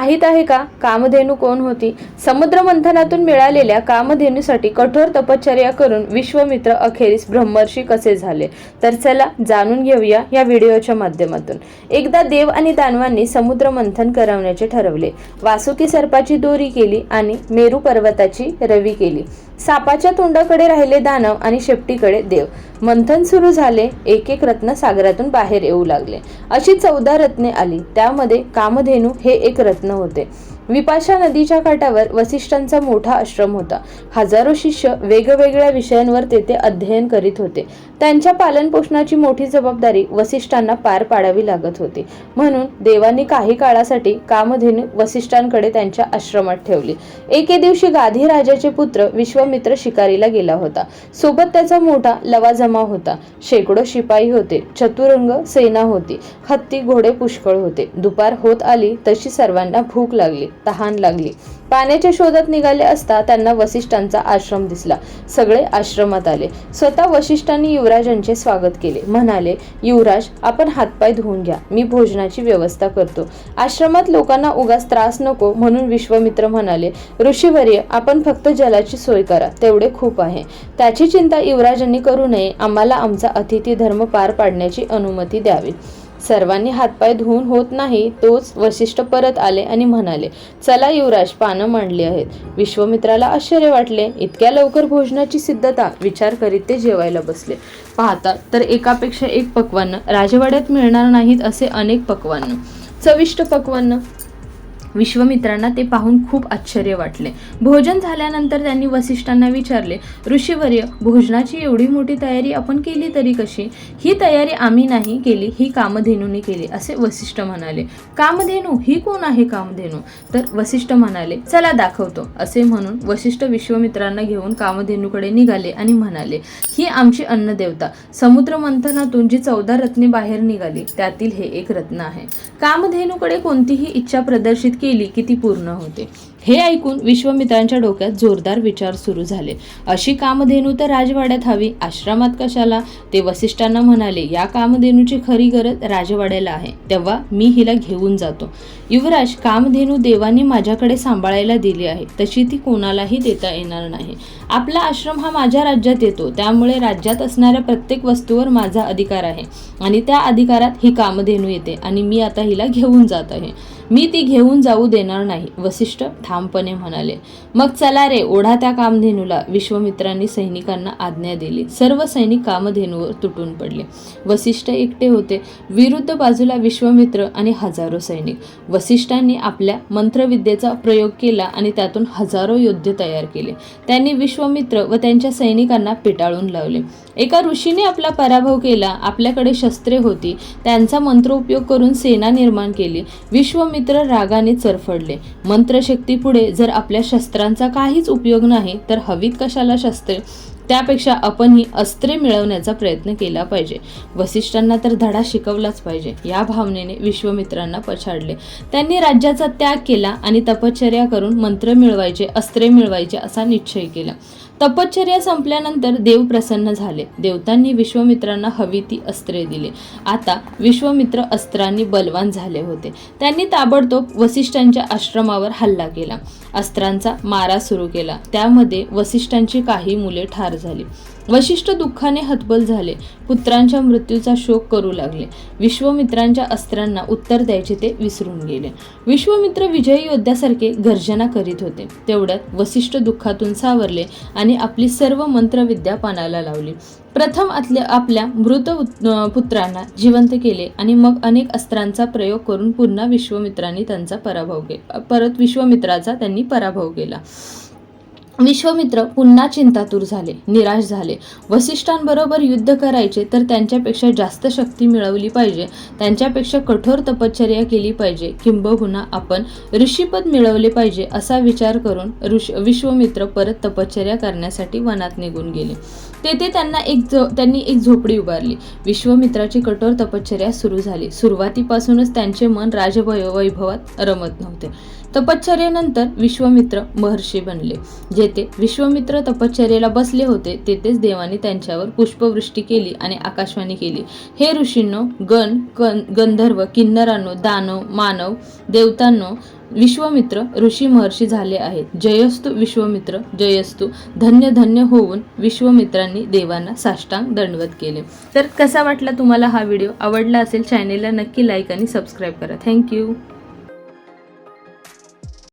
माहीत आहे का? कामधेनू कोण होती? समुद्र मंथनातून मिळालेल्या कामधेनूसाठी कठोर तपश्चर्या करून विश्वमित्र अखेरीस ब्रह्मर्षी कसे झाले? तर चला जाणून घेऊया या व्हिडिओच्या माध्यमातून. एकदा देव आणि दानवांनी समुद्र मंथन करवण्याचे ठरवले. वासुकी सर्पाची दोरी केली आणि मेरू पर्वताची रवी केली. सापाच्या तोंडाकडे राहिले दानव आणि शेपटीकडे देव. मंथन सुरू झाले एक एक रत्न सागरातून बाहेर येऊ लागले. अशी चौदा रत्ने आली. त्यामध्ये कामधेनू हे एक रत्न होते विपाशा नदीच्या काठावर वसिष्ठांचा मोठा आश्रम होता. हजारो शिष्य वेगवेगळ्या विषयांवर तेथे अध्ययन करीत होते. त्यांच्या पालनपोषणाची मोठी जबाबदारी वसिष्ठांना पार पाडावी लागत होती. म्हणून देवांनी काही काळासाठी कामधेनू वसिष्ठांकडे त्यांच्या आश्रमात ठेवली. एके दिवशी गाधी राजाचे पुत्र विश्वामित्र शिकारीला गेला होता. सोबत त्याचा मोठा लवाजमा होता. शेकडो शिपाई होते. चतुरंग सेना होती. हत्ती घोडे पुष्कळ होते. दुपार होत आली तशी सर्वांना भूक लागली. तहान लागली. पाण्याच्या शोधात निघाले असता त्यांना वसिष्ठांचा आश्रम दिसला. सगळे आश्रमात आले. स्वतः वसिष्ठांनी युवराजांचे स्वागत केले. म्हणाले युवराज आपण हातपाय धुवून घ्या. मी भोजनाची व्यवस्था करतो. आश्रमात लोकांना उगाच त्रास नको म्हणून विश्वमित्र म्हणाले ऋषीवर्य आपण फक्त जलाची सोय करा. तेवढे खूप आहे. त्याची चिंता युवराजांनी करू नये. आम्हाला आमचा अतिथी धर्म पार पाडण्याची अनुमती द्यावी. सर्वांनी हातपाय धुवून होत नाही तोच वशिष्ठ परत आले आणि म्हणाले चला युवराज पानं मांडली आहेत. विश्वमित्राला आश्चर्य वाटले. इतक्या लवकर भोजनाची सिद्धता विचार करीत ते जेवायला बसले. पाहता तर एकापेक्षा एक पक्वान्न. राजवाड्यात मिळणार नाहीत असे अनेक पक्वान्न. चविष्ट पक्वान्न. विश्वमित्रांना ते पाहून खूप आश्चर्य वाटले. भोजन झाल्यानंतर त्यांनी वसिष्ठांना विचारले ऋषीवर्य भोजनाची एवढी मोठी तयारी आपण केली तरी कशी? ही तयारी आम्ही नाही केली ही कामधेनूने केली असे वसिष्ठ म्हणाले. कामधेनू? ही कोण आहे कामधेनू? तर वसिष्ठ म्हणाले चला दाखवतो असे म्हणून वसिष्ठ विश्वमित्रांना घेऊन कामधेनूकडे निघाले आणि म्हणाले ही आमची अन्नदेवता समुद्र मंथनातून जी चौदा रत्ने बाहेर निघाली त्यातील हे एक रत्न आहे. कामधेनूकडे कोणतीही इच्छा प्रदर्शित केली की ती पूर्ण होते. हे ऐकून विश्वमित्रांच्या डोक्यात जोरदार विचार सुरू झाले. अशी कामधेनू तर राजवाड्यात हवी. आश्रमात कशाला? ते वसिष्ठांना म्हणाले या कामधेनूची खरी गरज राजवाड्याला आहे. तेव्हा मी हिला घेऊन जातो. युवराज कामधेनू देवाने माझ्याकडे सांभाळायला दिली आहे. तशी ती कोणालाही देता येणार नाही. आपला आश्रम हा माझ्या राज्यात येतो. त्यामुळे राज्यात असणाऱ्या प्रत्येक वस्तूवर माझा अधिकार आहे. आणि त्या अधिकारात ही कामधेनू येते. आणि मी आता हिला घेऊन जात आहे. मी ती घेऊन जाऊ देणार नाही. वसिष्ठ ठामपणे म्हणाले मग चला रे ओढा त्या कामधेनूला. विश्वमित्रांनी सैनिकांना आज्ञा दिली. सर्व सैनिक कामधेनूवर तुटून पडले. वसिष्ठ एकटे होते. विरुद्ध बाजूला विश्वमित्र आणि हजारो सैनिक. वसिष्ठांनी आपल्या मंत्रविद्येचा प्रयोग केला आणि त्यातून हजारो योद्धे तयार केले. त्यांनी विश्वमित्र व त्यांच्या सैनिकांना पिटाळून लावले. एका ऋषीने आपला पराभव केला आपल्याकडे शस्त्रे होती. त्यांचा मंत्र उपयोग करून सेना निर्माण केली. विश्वमित्र रागाने चरफडले. मंत्रशक्तीपुढे जर आपल्या शस्त्रांचा काहीच उपयोग नाही तर हवीत कशाला शस्त्रे? त्यापेक्षा आपण ही अस्त्रे मिळवण्याचा प्रयत्न केला पाहिजे. वसिष्ठांना तर धडा शिकवलाच पाहिजे. या भावनेने विश्वमित्रांना पछाडले. त्यांनी राज्याचा त्याग केला आणि तपश्चर्या करून मंत्र मिळवायचे अस्त्रे मिळवायचे असा निश्चय केला. तपश्चर्या संपल्यानंतर देव प्रसन्न झाले. देवतांनी विश्वमित्रांना हवी ती अस्त्रे दिले. आता विश्वमित्र अस्त्रांनी बलवान झाले होते. त्यांनी ताबडतोब वसिष्ठांच्या आश्रमावर हल्ला केला. अस्त्रांचा मारा सुरू केला. त्यामध्ये वसिष्ठांची काही मुले ठार झाली. वशिष्ठ दुःखाने हतबल झाले. पुत्रांच्या मृत्यूचा शोक करू लागले. विश्वमित्रांच्या अस्त्रांना उत्तर द्यायचे ते विसरून गेले. विश्वमित्र विजयी योद्ध्यासारखे गर्जना करीत होते. तेवढ्यात वसिष्ठ दुःखातून सावरले आणि आपली सर्व मंत्रविद्या पानाला लावली. प्रथम आतल्या आपल्या मृत पुत्रांना जिवंत केले आणि मग अनेक अस्त्रांचा प्रयोग करून पुन्हा विश्वमित्रांनी त्यांचा पराभव केला परत विश्वमित्राचा त्यांनी पराभव केला. विश्वमित्र पुन्हा चिंतातूर झाले निराश झाले. वसिष्ठांबरोबर युद्ध करायचे तर त्यांच्यापेक्षा जास्त शक्ती मिळवली पाहिजे. त्यांच्यापेक्षा कठोर तपश्चर्या केली पाहिजे. किंबहुना आपण ऋषीपद मिळवले पाहिजे असा विचार करून ऋष विश्वमित्र परत तपश्चर्या करण्यासाठी वनात निघून गेले. तेथे त्यांना एक झो त्यांनी एक झोपडी उभारली. विश्वमित्राची कठोर तपश्चर्या सुरू झाली. सुरुवातीपासूनच त्यांचे मन राजवैभवात रमत नव्हते. तपश्चर्येनंतर विश्वमित्र महर्षी बनले जे जेथे विश्वमित्र तपश्चर्येला बसले होते. तेथेच देवाने त्यांच्यावर पुष्पवृष्टी केली आणि आकाशवाणी केली. हे ऋषींनो गण कन गंधर्व किन्नरांनो दानव मानव देवतांनो विश्वमित्र ऋषी महर्षी झाले आहेत. जयस्तु विश्वमित्र जयस्तु धन्य धन्य होऊन विश्वमित्रांनी देवांना साष्टांग दंडवत केले. तर कसा वाटला तुम्हाला हा व्हिडिओ? आवडला असेल चॅनेलला नक्की लाईक आणि सबस्क्राईब करा. थँक्यू